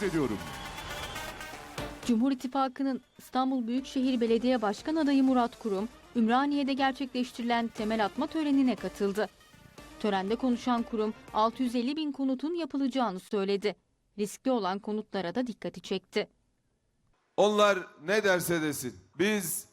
arz ediyorum. Cumhur İttifakı'nın İstanbul Büyükşehir Belediye Başkan adayı Murat Kurum, Ümraniye'de gerçekleştirilen temel atma törenine katıldı. Törende konuşan kurum 650 bin konutun yapılacağını söyledi. Riskli olan konutlara da dikkati çekti. Onlar ne derse desin. Biz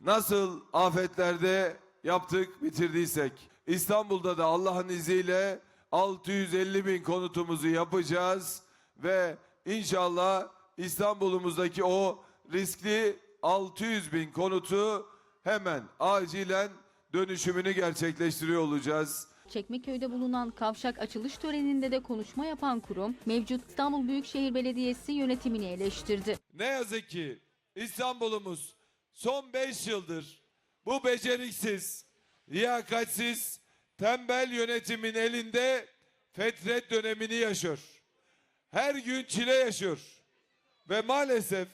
nasıl afetlerde yaptık bitirdiysek İstanbul'da da Allah'ın izniyle 650 bin konutumuzu yapacağız ve inşallah İstanbul'umuzdaki o riskli 600 bin konutu hemen acilen dönüşümünü gerçekleştiriyor olacağız. Çekmeköy'de bulunan kavşak açılış töreninde de konuşma yapan kurum, mevcut İstanbul Büyükşehir Belediyesi yönetimini eleştirdi. Ne yazık ki İstanbul'umuz son 5 yıldır bu beceriksiz, liyakatsiz, tembel yönetimin elinde fetret dönemini yaşıyor. Her gün çile yaşıyor. Ve maalesef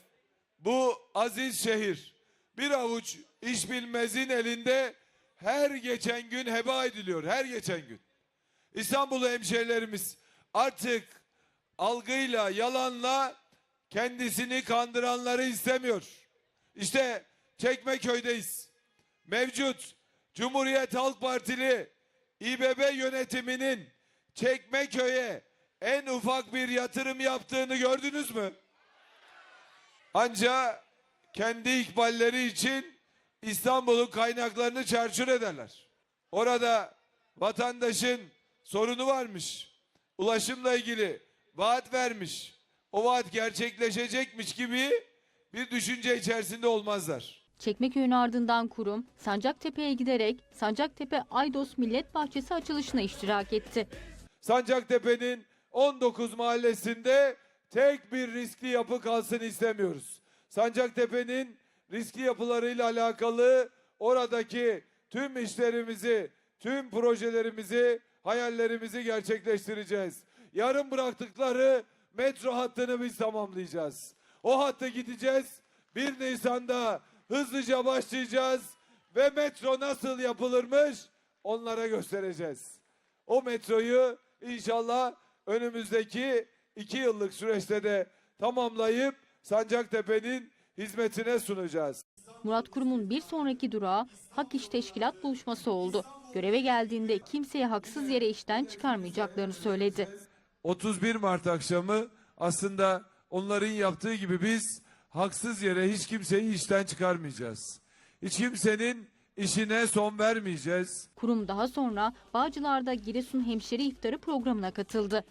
bu aziz şehir bir avuç iş bilmezin elinde her geçen gün heba ediliyor. Her geçen gün. İstanbul'u hemşehrilerimiz artık algıyla, yalanla kendisini kandıranları istemiyor. İşte Çekmeköy'deyiz. Mevcut Cumhuriyet Halk Partili İBB yönetiminin Çekmeköy'e en ufak bir yatırım yaptığını gördünüz mü? Ancak kendi ikballeri için İstanbul'un kaynaklarını çarçur ederler. Orada vatandaşın sorunu varmış. Ulaşımla ilgili vaat vermiş. O vaat gerçekleşecekmiş gibi bir düşünce içerisinde olmazlar. Çekmeköy'ün ardından kurum Sancaktepe'ye giderek Sancaktepe Aydos Millet Bahçesi açılışına iştirak etti. Sancaktepe'nin 19 mahallesinde tek bir riskli yapı kalsın istemiyoruz. Sancaktepe'nin riskli yapılarıyla alakalı oradaki tüm işlerimizi, tüm projelerimizi, hayallerimizi gerçekleştireceğiz. Yarım bıraktıkları metro hattını biz tamamlayacağız. O hatta gideceğiz. 1 Nisan'da hızlıca başlayacağız ve metro nasıl yapılırmış onlara göstereceğiz. O metroyu inşallah önümüzdeki iki yıllık süreçte de tamamlayıp Sancaktepe'nin hizmetine sunacağız. Murat Kurum'un bir sonraki durağı Hak İş Teşkilat buluşması oldu. Göreve geldiğinde kimseye haksız yere işten çıkarmayacaklarını söyledi. 31 Mart akşamı aslında onların yaptığı gibi biz haksız yere hiç kimseyi işten çıkarmayacağız. Hiç kimsenin işine son vermeyeceğiz. Kurum daha sonra Bağcılar'da Giresun Hemşeri İftarı programına katıldı.